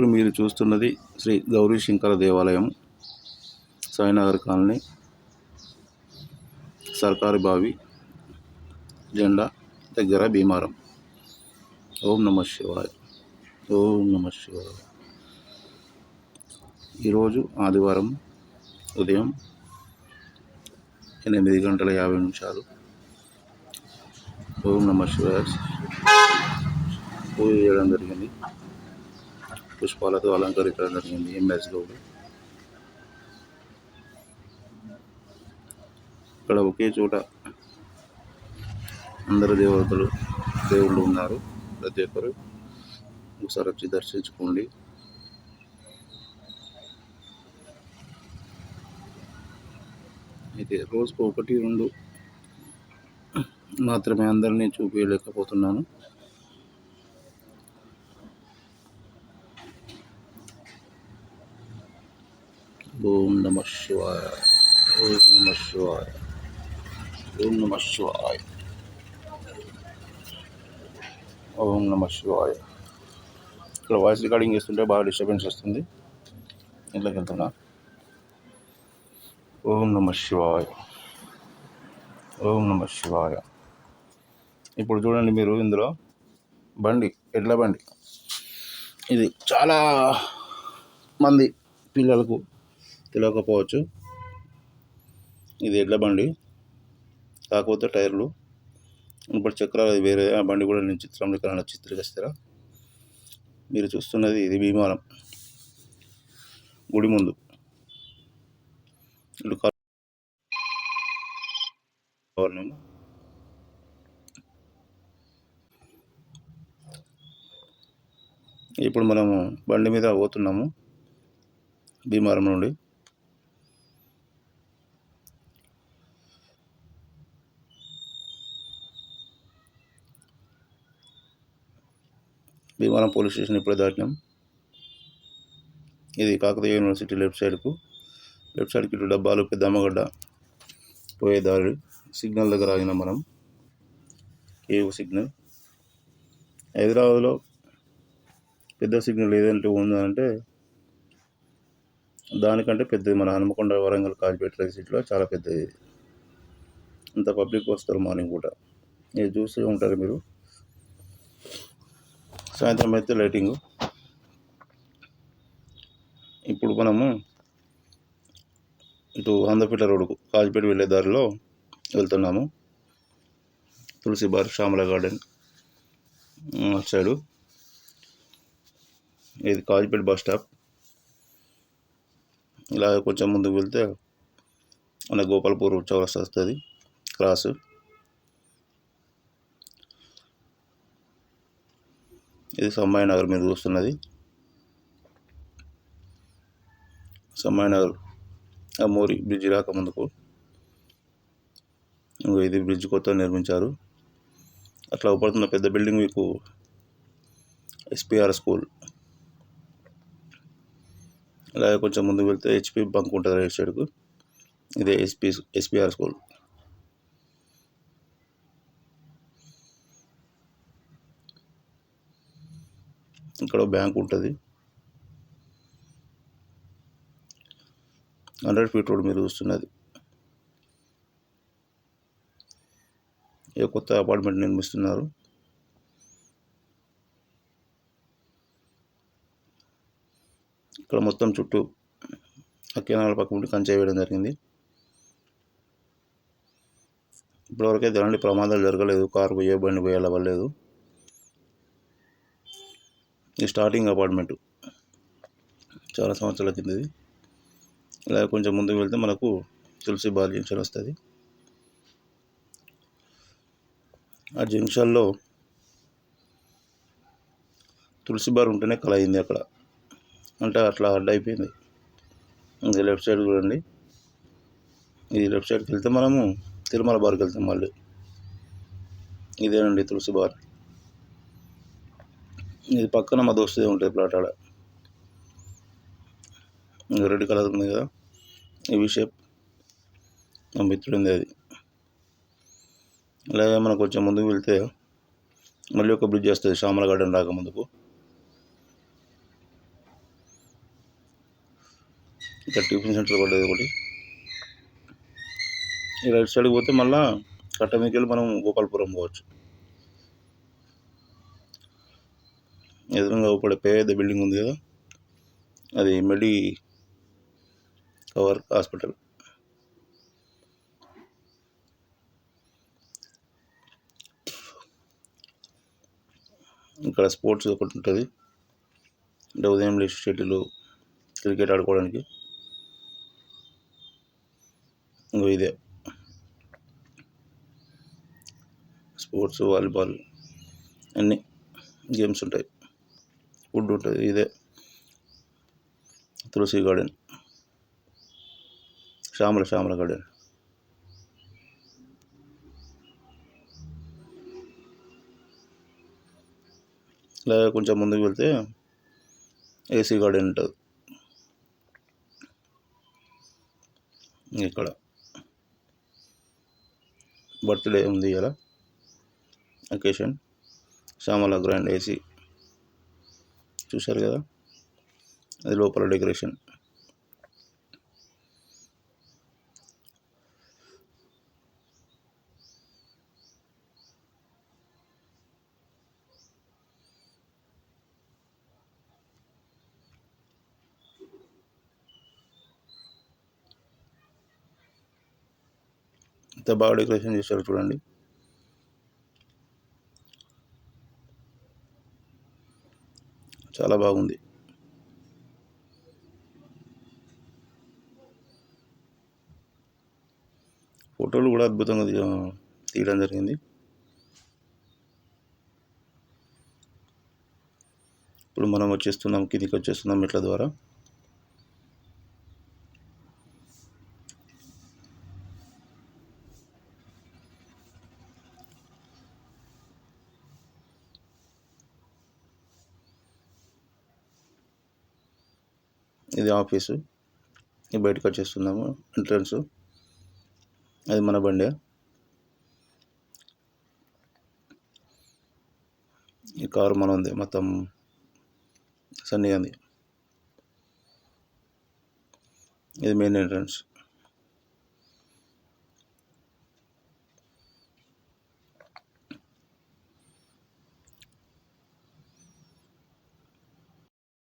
ఇప్పుడు మీరు చూస్తున్నది శ్రీ గౌరీ శంకర దేవాలయం సాయినగర్ కాలనీ సర్కారు బావి జెండా దగ్గర భీమారం. ఓం నమ శివాయ ఓం నమ శివాయ. ఈరోజు ఆదివారం ఉదయం ఎనిమిది గంటల యాభై నిమిషాలు. ఓం నమ శివాయ. పూజ చేయడం జరిగింది. పుష్పాలతో అలంకరించడం జరిగింది ఎంఎస్ గౌడ్? ఇక్కడ ఒకే చోట అందరు దేవతలు దేవుళ్ళు ఉన్నారు. ప్రతి ఒక్కరు ఒకసారి వచ్చి దర్శించుకోండి. అయితే రోజుకు ఒకటి రెండు మాత్రమే అందరినీ చూపించలేకపోతున్నాను ఓం నమ శివాయ. ఓం నమ శివాయ. ఓం నమ శివాయ. ఓం నమ శివాయ. ఇక్కడ వాయిస్ రికార్డింగ్ చేస్తుంటే బాగా డిస్టర్బెన్స్ వస్తుంది. ఇంట్లోకి వెళ్తున్నా. ఓం నమ శివాయ. ఓం నమ శివాయ. ఇప్పుడు చూడండి మీరు ఇందులో బండి ఎడ్ల బండి. ఇది చాలా మంది పిల్లలకు తెలియకపోవచ్చు ఇది ఎడ్ల బండి. కాకపోతే టైర్లు. ఇప్పుడు చక్రాలు అది వేరే. ఆ బండి కూడా నేను చిత్రీకరణ చిత్రీకరిస్తారా మీరు చూస్తున్నది ఇది భీమారం గుడి ముందు. ఇల్లు కావాలి ఇప్పుడు మనము బండి మీద పోతున్నాము. భీమారం నుండి. భీమవరం పోలీస్ స్టేషన్ ఇప్పుడే దాటినాం. ఇది కాకతీయ యూనివర్సిటీ లెఫ్ట్ సైడ్కు. లెఫ్ట్ సైడ్కి ఇటు డబ్బాలు పెద్దమ్మగడ్డ పోయే దారి. సిగ్నల్ దగ్గర ఆగినాం మనం. కేవ్ సిగ్నల్. హైదరాబాద్లో పెద్ద సిగ్నల్ ఏదంటే ఉందంటే దానికంటే పెద్దది మన హనుమకొండ వరంగల్ కాజిపేట సిటీలో చాలా పెద్దది. అంత పబ్లిక్ వస్తారు మార్నింగ్ పూట. ఇది చూస్తూ ఉంటారు మీరు. సాయంత్రం అయితే లైటింగ్. ఇప్పుడు మనము ఇటు ఆంధ్రపేట రోడ్డుకు కాజిపేట వెళ్ళే దారిలో వెళ్తున్నాము. తులసి బార్ శ్యామల గార్డెన్ అటు సైడు. ఇది కాజిపేట బస్ స్టాప్. ఇలా కొంచెం ముందుకు వెళ్తే మన గోపాల్పూర్ చౌరస్తా వస్తుంది క్రాసు. ఇది సమ్మాయి నగర్ మీరు చూస్తున్నది. సమ్మాయి నగర్ ఆ మోరి బ్రిడ్జ్ రాక ముందుకు. ఇది బ్రిడ్జ్ కొత్త నిర్మించారు. అట్లా పడుతున్న పెద్ద బిల్డింగ్ మీకు ఎస్పిఆర్ స్కూల్. అలాగే కొంచెం ముందుకు వెళ్తే హెచ్పి బంక్ ఉంటుంది రైట్ సైడ్కు. ఇదే ఎస్పీ ఎస్పిఆర్ స్కూల్. ఇక్కడ బ్యాంక్ ఉంటుంది. హండ్రెడ్ ఫీట్ రోడ్ మీరు చూస్తున్నది. ఏ కొత్త అపార్ట్మెంట్ నిర్మిస్తున్నారు? ఇక్కడ మొత్తం చుట్టూ ఆ కెనాల పక్క నుండి కంచె వేయడం జరిగింది. ఇప్పటివరకైతే ఎలాంటి ప్రమాదాలు జరగలేదు. కారు పోయే బండి పోయేలా అవ్వలేదు ఇది స్టార్టింగ్ అపార్ట్మెంట్ చాలా సంవత్సరాల కిందది ఇలా కొంచెం ముందుకు వెళ్తే మనకు తులసి బార్ జంక్షన్ వస్తుంది. ఆ జంక్షన్లో తులసి బార్ ఉంటేనే కళ అయింది అక్కడ. అంటే అట్లా అడ్డ అయిపోయింది. ఇది లెఫ్ట్ సైడ్ చూడండి. ఇది లెఫ్ట్ సైడ్కి వెళ్తే మనము తిరుమల బార్కి వెళ్తాం మళ్ళీ. ఇదేనండి తులసి బార్ ఇది పక్కన మా దోస్తుది ఉంటుంది ప్లాట్ ఆడ. రెడ్ కలర్ ఉంది కదా. ఈ షేప్ మా మిత్రుడింది అది. అలాగే మనం కొంచెం ముందుకు వెళ్తే మళ్ళీ ఒక బ్రిడ్జ్ వస్తుంది శ్యామల గార్డెన్ రాక ముందుకు. ఇక్కడ టిఫిన్ సెంటర్ పడ్డది ఒకటి. ఈ రైట్ సైడ్కి పోతే మళ్ళీ కట్ట మీదకి మనం గోపాలపురం పోవచ్చు. ఎదురుగా ఒకటి పెద్ద బిల్డింగ్ ఉంది కదా? అది మెడి కవర్ హాస్పిటల్. ఇక్కడ స్పోర్ట్స్ ఒకటి ఉంటుంది. అంటే ఉదయం లేచి షటిల్ క్రికెట్ ఆడుకోవడానికి. ఇంకో ఇదే. స్పోర్ట్స్ వాలీబాల్ అన్నీ గేమ్స్ ఉంటాయి. ఫుడ్ ఉంటుంది ఇదే తులసి గార్డెన్. శ్యామల శ్యామల గార్డెన్. ఇలా కొంచెం ముందుకు వెళ్తే ఏసీ గార్డెన్ ఉంటుంది. ఇక్కడ. బర్త్డే ఉంది ఇలా అకేషన్. Shyamala grand AC. చూశారు కదా? అది లోపల డెకరేషన్. ఎంత బాగా డెకరేషన్ చేశారు చూడండి. చాలా బాగుంది. ఫోటోలు కూడా అద్భుతంగా తీయడం జరిగింది. ఇప్పుడు మనం వచ్చేస్తున్నాం కిందికి వచ్చేస్తున్నాం మెట్ల ద్వారా. ఇది ఆఫీసు. ఇది బయటకు వచ్చేస్తున్నాము. ఎంట్రన్స్. అది మన బండి. ఈ కారు మన ఉంది. మొత్తం సన్నీ అంది ఇది మెయిన్ ఎంట్రన్స్.